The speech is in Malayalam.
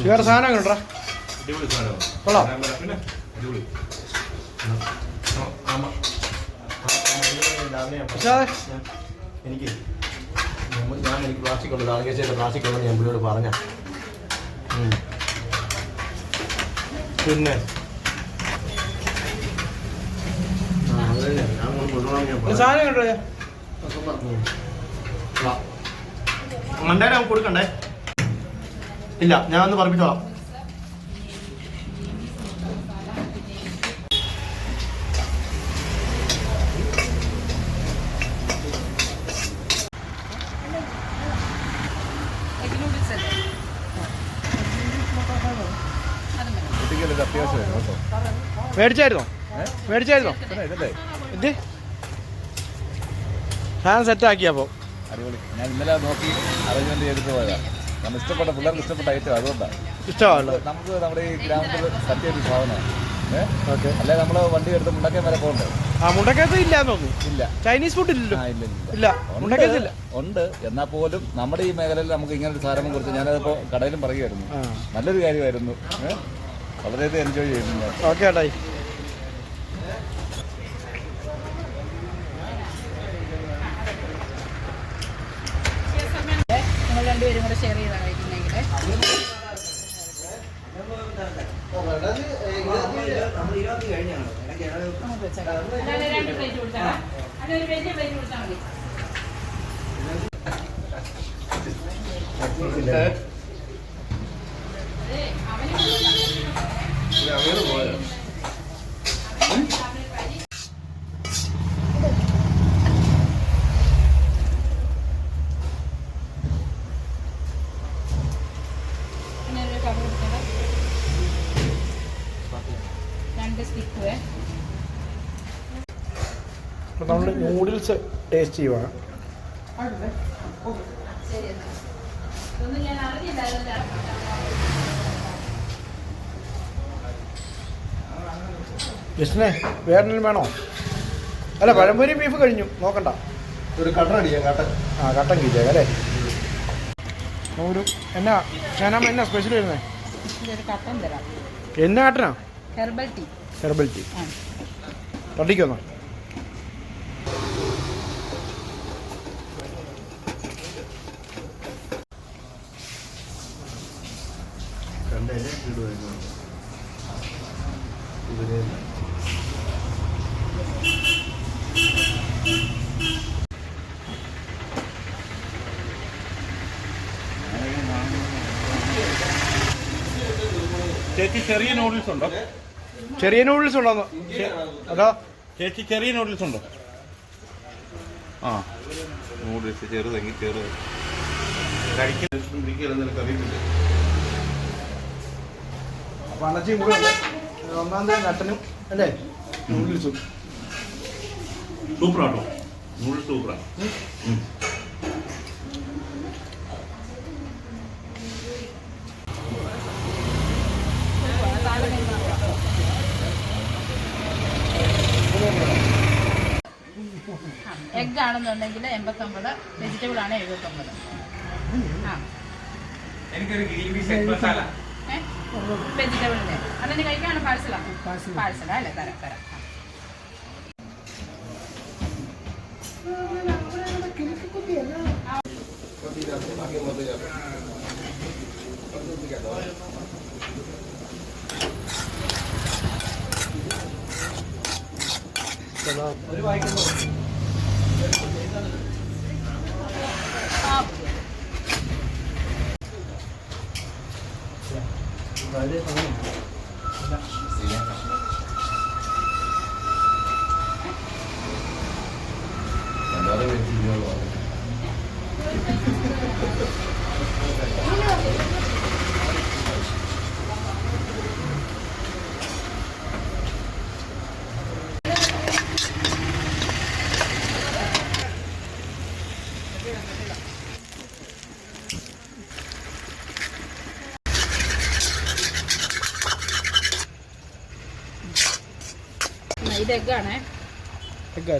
വേറെ സാധനം കണ്ടാ കൊള്ളാം. എനിക്ക് ഞാൻ എനിക്ക് പ്ലാസ്റ്റിക് ഉണ്ട് ആകേശയുടെ പ്ലാസ്റ്റിക് ഉണ്ടെന്ന് ഞാൻ പുള്ളിയോട് പറഞ്ഞ പിന്നെ സാധനം കണ്ടോ നമുക്ക് കൊടുക്കണ്ടേ ഇല്ല ഞാൻ ഒന്ന് പറഞ്ഞിട്ടോളാം. മേടിച്ചായിരുന്നോ? മേടിച്ചായിരുന്നോ? ഇത് സാധനം സെറ്റാക്കിയപ്പോൾ അടിപൊളി. ഞാൻ ഇന്നലെ നോക്കി അറേഞ്ച്മെന്റ് ചെയ്തിട്ട് പോയതാ. നമ്മൾ ഇഷ്ടപ്പെട്ട പിള്ളേർക്ക് ഇഷ്ടപ്പെട്ട ഐറ്റം അതുകൊണ്ടാണ് ഇഷ്ടമാണല്ലോ നമുക്ക് നമ്മുടെ ഈ ഗ്രാമത്തിൽ പറ്റിയ ഒരു സാധനമാണ്. ഓക്കെ. അല്ലെ നമ്മൾ വണ്ടി എടുത്ത് മുണ്ടക്കയം വരെ പോകണ്ടേ? ആ മുണ്ടക്കയത്ത് ഇല്ല ഇല്ല. ചൈനീസ് ഫുഡ് ഇല്ലല്ലോ. ഇല്ല ഇല്ല ഇല്ല. മുണ്ടക്കയത്ത് ഇല്ല. ഉണ്ട്. എന്നാൽ പോലും നമ്മുടെ ഈ മേഖലയിൽ നമുക്ക് ഇങ്ങനെ ഒരു സാധനം കുറിച്ച് ഞാനതിപ്പോ കടയിലും പറയുമായിരുന്നു നല്ലൊരു കാര്യമായിരുന്നു. വളരെയധികം എൻജോയ് ചെയ്യുന്നു. ഓക്കെ ഏട്ടായി രണ്ടുപേരും കൂടെ ഷെയർ ചെയ്താണ് കഴിക്കുന്നെങ്കിൽ നമുക്ക് ഒരു രണ്ട് സ്റ്റിക്ക്. അപ്പോൾ നമ്മൾ നൂഡിൽസ് ടേസ്റ്റ് ചെയ്യുവാണ്. ജസ്റ്റിനെ വേറെ എന്തെങ്കിലും വേണോ? അല്ല പഴംപൊരി ബീഫ് കഴിഞ്ഞു. നോക്കണ്ട. ഒരു കട്ടൻ അടിക്കാം കട്ടൻ. ആ കട്ടൻ കീച്ചേക്കാം അല്ലേ? ഒരു എന്നാ ഞാനാ എന്നാ സ്പെഷ്യൽ വരുന്നത് എന്നാ കട്ടനാ? ഹെർബൽ ടീ ഹെർബൽ ടീ തട്ടിക്കൊന്നോ കണ്ടേ ഇവർ ചേച്ചി ചെറിയ നൂഡിൽസ് ഉണ്ടോ? ചെറിയ നൂഡിൽസ് ഉണ്ടോ? അതോ? ചേച്ചി ചെറിയ നൂഡിൽസ് ഉണ്ടോ? ആ. നൂഡിൽസ് ചെറുതെങ്കിൽ ചെറുത്. കൂടെ ഉണ്ട്. ഒന്നാം തീയതി നട്ടനും അല്ലേ? നൂഡിൽസും സൂപ്പറാട്ടോ നൂഡിൽസ് സൂപ്പറാ എഗ് ആണെന്നുണ്ടെങ്കിൽ എൺപത്തൊമ്പത് വെജിറ്റബിൾ ആണ് എഴുപത്തൊമ്പത്. ആ. വെജിറ്റബിളിന് അന്നെ കഴിക്കാണ് പാഴ്സലാ പാഴ്സലാ അല്ലേ? തരാം തരാം. ഒരു ആ Müsaade et ama. Ben de bekliyorum. ഇത് എഗ്ഗാണേ ഒക്കെ